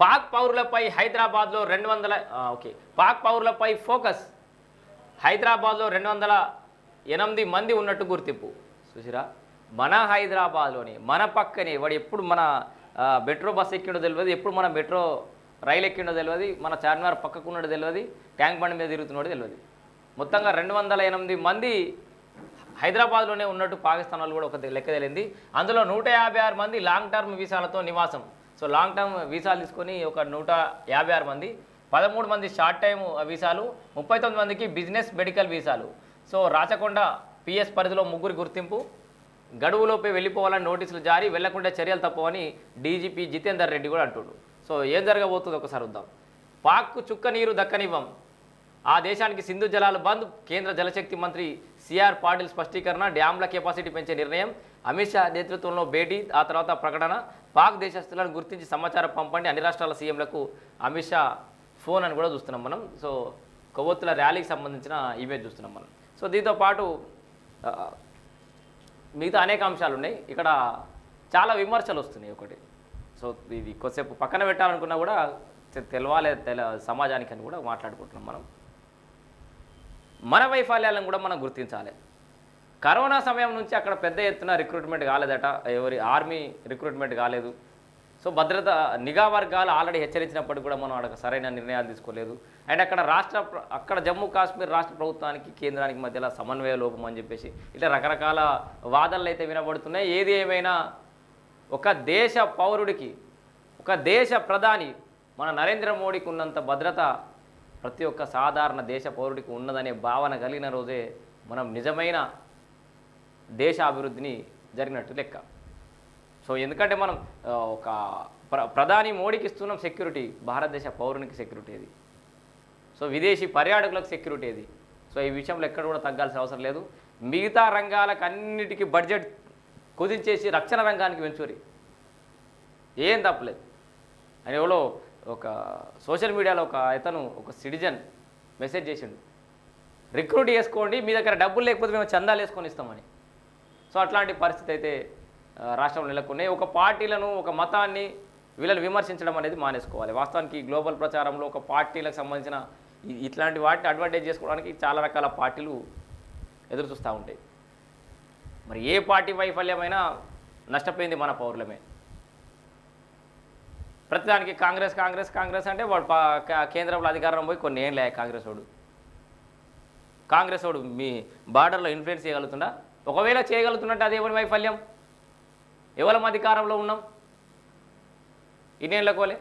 పాక్ పౌరులపై హైదరాబాద్లో రెండు వందల ఓకే. పాక్ పౌరులపై ఫోకస్. హైదరాబాద్లో రెండు వందల ఎనిమిది మంది ఉన్నట్టు గుర్తింపు. చూసిరా? మన హైదరాబాద్లోని మన పక్కనే వాడు ఎప్పుడు మన మెట్రో బస్ ఎక్కిండో తెలియదు ఎప్పుడు మన మెట్రో రైలు ఎక్కిండో తెలియదు మన చార్మినార్ పక్కకు ఉన్నాడో తెలియదు ట్యాంక్ బండి మీద తిరుగుతున్నాడు తెలియదు మొత్తంగా రెండు వందల ఎనిమిది మంది హైదరాబాద్లోనే ఉన్నట్టు పాకిస్తాన్ వాళ్ళు కూడా ఒక లెక్క తెలింది. అందులో నూట యాభై ఆరు మంది లాంగ్ టర్మ్ వీసాలతో నివాసం. సో లాంగ్ టర్మ్ వీసాలు తీసుకొని ఒక నూట యాభై ఆరు మంది పదమూడు మంది షార్ట్ టైం వీసాలు ముప్పై తొమ్మిది మందికి బిజినెస్ మెడికల్ వీసాలు. సో రాచకొండ పిఎస్ పరిధిలో ముగ్గురు గుర్తింపు. గడువులోపే వెళ్ళిపోవాలని నోటీసులు జారీ వెళ్ళకుండా చర్యలు తప్పవని డీజీపీ జితేందర్ రెడ్డి కూడా అంటుడు. సో ఏం జరగబోతుంది ఒకసారి వద్దాం. పాక్కు చుక్క నీరు దక్కనివ్వం. ఆ దేశానికి సింధు జలాలు బంద్. కేంద్ర జలశక్తి మంత్రి సిఆర్ పాటిల్ స్పష్టీకరణ డ్యాంల కెపాసిటీ పెంచే నిర్ణయం. అమిత్ షా నేతృత్వంలో భేటీ ఆ తర్వాత ప్రకటన. పాక్ దేశస్తులను గుర్తించి సమాచారం పంపండి. అన్ని రాష్ట్రాల సీఎంలకు అమిత్ షా ఫోన్ అని కూడా చూస్తున్నాం మనం. సో కొవ్వొత్తుల ర్యాలీకి సంబంధించిన ఇమేజ్ చూస్తున్నాం మనం. సో దీంతో పాటు మిగతా అనేక అంశాలు ఉన్నాయి ఇక్కడ చాలా విమర్శలు వస్తున్నాయి ఒకటి. సో ఇది కొద్దిసేపు పక్కన పెట్టాలనుకున్నా కూడా తెలవాలి తెల సమాజానికి అని కూడా మాట్లాడుకుంటున్నాం మనం. మన వైఫల్యాలను కూడా మనం గుర్తించాలి. కరోనా సమయం నుంచి అక్కడ పెద్ద ఎత్తున రిక్రూట్మెంట్ కాలేదట. ఎవరి ఆర్మీ రిక్రూట్మెంట్ కాలేదు. సో భద్రత నిఘా వర్గాలు ఆల్రెడీ హెచ్చరించినప్పటికీ కూడా మనం అక్కడ సరైన నిర్ణయాలు తీసుకోలేదు. అండ్ అక్కడ రాష్ట్ర అక్కడ జమ్మూ కాశ్మీర్ రాష్ట్ర ప్రభుత్వానికి కేంద్రానికి మధ్యలో సమన్వయ లోపం అని చెప్పేసి ఇట్లా రకరకాల వాదనలు అయితే వినబడుతున్నాయి. ఏది ఏమైనా ఒక దేశ పౌరుడికి ఒక దేశ ప్రధాని మన నరేంద్ర మోడీకి ఉన్నంత భద్రత ప్రతి ఒక్క సాధారణ దేశ పౌరుడికి ఉన్నదనే భావన కలిగిన రోజే మనం నిజమైన దేశ అభివృద్ధిని జరిగినట్టు లెక్క. సో ఎందుకంటే మనం ఒక ప్ర ప్రధాని మోడీకి ఇస్తున్నాం సెక్యూరిటీ భారతదేశ పౌరునికి సెక్యూరిటీ అది. సో విదేశీ పర్యాటకులకు సెక్యూరిటీ అది. సో ఈ విషయంలో ఎక్కడ కూడా తగ్గాల్సిన అవసరం లేదు. మిగతా రంగాలకు అన్నిటికీ బడ్జెట్ కుదించేసి రక్షణ రంగానికి వెంచూరి. ఏం తప్పలేదు. అని ఎవరో ఒక సోషల్ మీడియాలో ఒక ఇతను ఒక సిటిజన్ మెసేజ్ చేసిండు. రిక్రూట్ చేసుకోండి మీ దగ్గర డబ్బులు లేకపోతే మేము చందాలు వేసుకొని ఇస్తామని సో అట్లాంటి పరిస్థితి అయితే రాష్ట్రంలో నెలకొన్నాయి. ఒక పార్టీలను ఒక మతాన్ని వీళ్ళని విమర్శించడం అనేది మానేసుకోవాలి. వాస్తవానికి గ్లోబల్ ప్రచారంలో ఒక పార్టీలకు సంబంధించిన ఇట్లాంటి వాటిని అడ్వాంటేజ్ చేసుకోవడానికి చాలా రకాల పార్టీలు ఎదురు చూస్తూ ఉంటాయి. మరి ఏ పార్టీ వైఫల్యమైనా నష్టపోయింది మన పౌరులమే. ప్రతిదానికి కాంగ్రెస్ కాంగ్రెస్ కాంగ్రెస్ అంటే వాడు కేంద్రంలో అధికారం పోయి కొన్ని ఏం లే కాంగ్రెస్ వాడు. కాంగ్రెస్ వాడు మీ బార్డర్లో ఇన్ఫ్లుయెన్స్ చేయగలుగుతుందా ఒకవేళ చేయగలుగుతున్నట్టు అది ఎవరి వైఫల్యం? ఎవరం అధికారంలో ఉన్నాం? ఇన్నేళ్ళ కోలే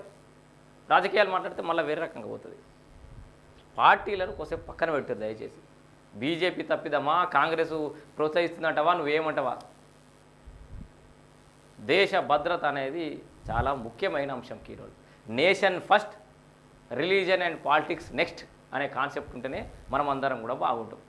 రాజకీయాలు మాట్లాడితే మళ్ళీ వేరే రకంగా పోతుంది. పార్టీలను కొద్దిసేపు పక్కన పెట్టారు దయచేసి. బీజేపీ తప్పిదమా? కాంగ్రెస్ ప్రోత్సహిస్తుందంటవా? నువ్వేమంటవా? దేశ భద్రత అనేది చాలా ముఖ్యమైన అంశం కీరోలు. Nation first religion and politics next అనే కాన్సెప్ట్ ఉంటేనే మనం అందరం కూడా బాగుంటాం.